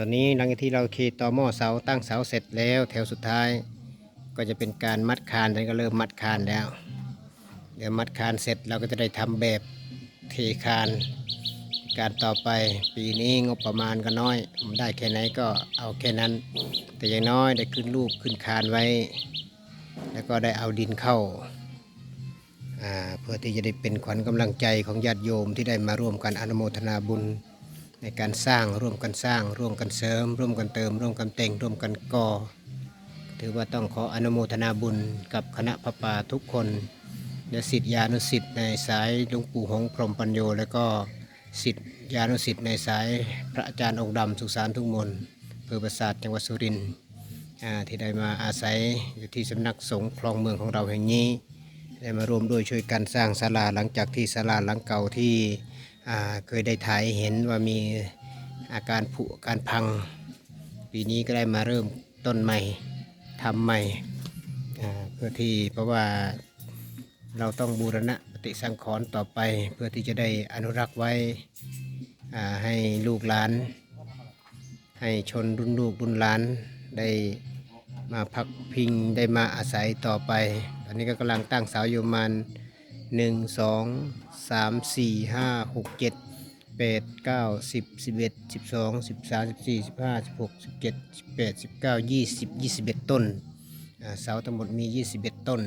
ตอนนี้หลังจากที่เราเคต่อหม้อเสาตั้งเสาเสร็จแล้ว แถวสุดท้าย ก็จะเป็นการมัดคานตอนนี้ก็เริ่มมัดคานแล้ว เดี๋ยวมัดคานเสร็จเราก็จะได้ทำแบบเทคานการต่อไปปีนี้งบประมาณก็น้อยได้แค่ไหนก็เอาแค่นั้น แต่อย่างน้อยได้ขึ้นรูปขึ้นคานไว้ แล้วก็ได้เอาดินเข้าอ่าเพื่อที่จะได้เป็นขวัญกำลังใจของญาติโยมที่ได้มาร่วมกันอนุโมทนาบุญ ในการสร้างร่วมกันสร้าง ร่วมกันเสริม ร่วมกันเติม ร่วมกันแต่งร่วมกันก่อ ถือว่าต้องขออนุโมทนาบุญกับคณะพระป่าทุกคนและสิทธิานุสิทธิ์ในสายหลวงปู่หงพรหมปัญโย และก็สิทธิานุสิทธิ์ในสายพระอาจารย์องค์ดำสุสานทุกมนต์อำเภอประสาทจังหวัดสุรินทร์ที่ได้มาอาศัยอยู่ที่สำนักสงฆ์คลองเมืองของเราแห่งนี้ ได้มาร่วมด้วยช่วยกันสร้างศาลาหลังจากที่ศาลาหลังเก่าที่ เคยได้ถ่ายเห็นว่ามีอาการผุการพัง ปีนี้ก็ได้มาเริ่มต้นใหม่ทำใหม่เพื่อที่เพราะว่าเราต้องบูรณะปฏิสังขรณ์ต่อไปเพื่อที่จะได้อนุรักษ์ไว้ให้ลูกหลาน ให้ชนรุ่นลูกรุ่นหลานได้มาพักพิงได้มาอาศัยต่อไป ตอนนี้ก็กำลังตั้งเสาอยู่มาณ หนึ่งสองสามสี่ห้าหกเจ็ดแปดเก้าสิบสิบเอ็ดสิบสองสิบสามสิบสี่สิบห้าสิบหกสิบเจ็ดสิบแปดสิบเก้ายี่สิบยี่สิบเอ็ดต้นเสาทั้งหมดมียี่สิบเอ็ดต้น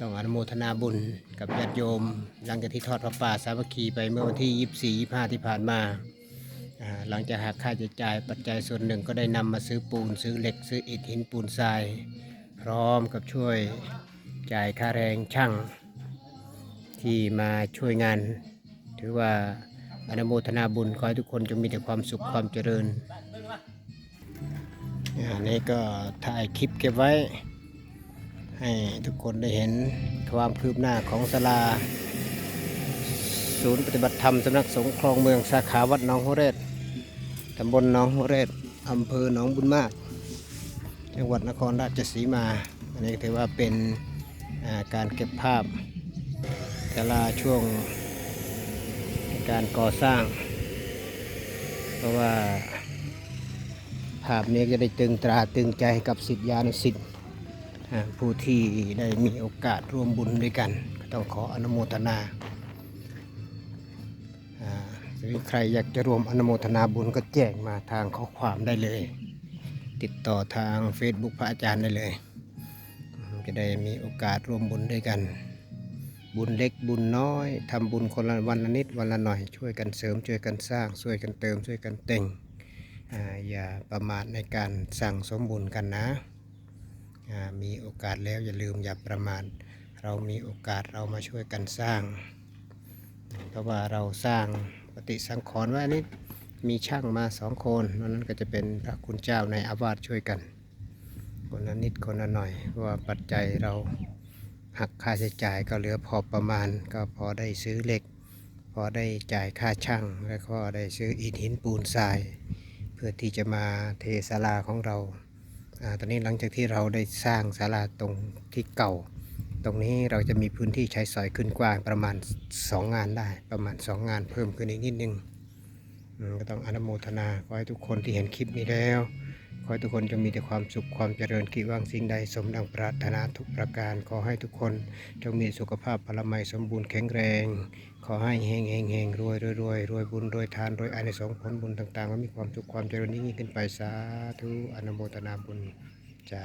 ต้องอนุโมทนาบุญกับญาติโยม หลังจากที่ทอดพระป่าสามัคคีไปเมื่อวันที่24 25ที่ผ่านมาอ่าหลังจากหักค่าใช้จ่ายปัจจัยส่วนหนึ่งก็ได้นำมาซื้อปูนซื้อเหล็กซื้ออิฐหินปูนทราย พร้อมกับช่วยจ่ายค่าแรงช่าง ที่มาช่วยงาน ถือว่าอนุโมทนาบุญขอให้ทุกคนจงมีแต่ความสุขความเจริญอันนี้ก็ถ่ายคลิปเก็บไว้ ให้ทุกคนได้เห็นความคืบหน้าของศาลา ศูนย์ปฏิบัติธรรมสำนักสงฆ์คลองเมืองสาขาวัดหนองหัวเรศตำบลหนองหัวเรศอำเภอหนองบุญมาก จังหวัดนครราชสีมา อันนี้ถือว่าเป็นการเก็บภาพ ศาลาช่วงการก่อสร้าง เพราะว่าภาพนี้จะได้ตึงตราตึงใจกับสิทธิานุสิทธิ์ผู้ที่ได้มีโอกาสร่วมบุญด้วยกันก็ต้องขออนุโมทนาหรือใครอยากจะรวมอนุโมทนาบุญก็แจ้งมาทางข้อความได้เลย ติดต่อทาง Facebook พระอาจารย์ได้เลย จะได้มีโอกาสร่วมบุญด้วยกัน บุญเล็กบุญน้อยทำบุญคนละวันละนิดวันละหน่อย ช่วยกันเสริมช่วยกันสร้าง ช่วยกันเติมช่วยกันแต่งออย่าประมาทในการสั่งสมบุญกันนะ มีโอกาสแล้วอย่าลืมอย่าประมาทเรามีโอกาสเรามาช่วยกันสร้าง เพราะว่าเราสร้างปฏิสังขรณ์ไว้อันนี้มีช่างมาสองคนนนั้นก็จะเป็นพระคุณเจ้าในอาวาสช่วยกัน คนละนิดคนละหน่อยเพราะว่าปัจจัยเรา หักค่าใช้จ่ายก็เหลือพอประมาณ ก็พอได้ซื้อเหล็ก พอได้จ่ายค่าช่าง แล้วก็ได้ซื้ออิฐหินปูนทราย เพื่อที่จะมาเทศาลาของเราอตอนนี้หลังจากที่เราได้สร้างศาลาตรงที่เก่า ตรงนี้เราจะมีพื้นที่ใช้สอยขึ้นกว้างประมาณ 2 งานได้ประมาณ 2 งานเพิ่มขึ้นอีกนิดนึงก็ต้องอนุโมทนาขอให้ทุกคนที่เห็นคลิปนี้แล้ว ขอให้ทุกคนจะมีแต่ความสุขความเจริญกิว่างสิ่งใดสมดังปรารถนาทุกประการ ขอให้ทุกคนจงมีสุขภาพพลไมัยสมบูรณ์แข็งแรง ขอให้เฮงเฮงเฮงรวยรวยรวยรวยบุญรวยทานรวยอานิสงส์ผลบุญต่างๆก็มีความสุขความเจริญยิ่งขึ้นไปสาธุอนุโมทนาบุญจ้า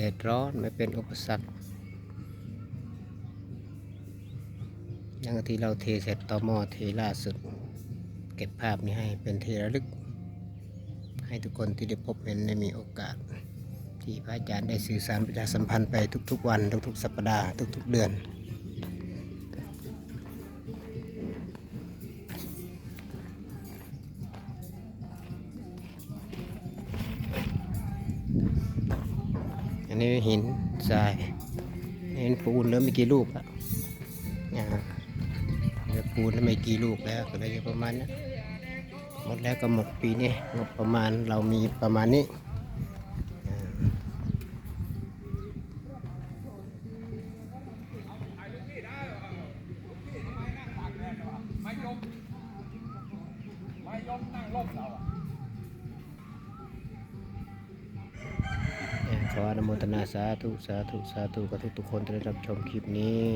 แดดร้อนไม่เป็นอุปสรรคอย่างที่เราเทเสร็จต่อมอเทล่าสุด เก็บภาพนี้ให้เป็นที่ระลึก ให้ทุกคนที่ได้พบเห็นได้มีโอกาส ที่พระอาจารย์ได้สื่อสารประชาสัมพันธ์ไปทุกๆวัน ทุกๆสัปดาห์ทุกๆเดือน นนี้หินทรายเหินปูนแล้วไม่กี่ลูกอ่าเดี๋ยปูนแล้วไม่กี่ลูกแล้วก็เลยประมาณนั้หมดแล้วก็หมดปีนี้งบประมาณเรามีประมาณนี้ไม่ยมไม่ยมนั่งร่มเราอะ ขออนุโมทนาสาธุสาธุสาธุกับทุกทุกคนที่ได้รับชมคลิปนี้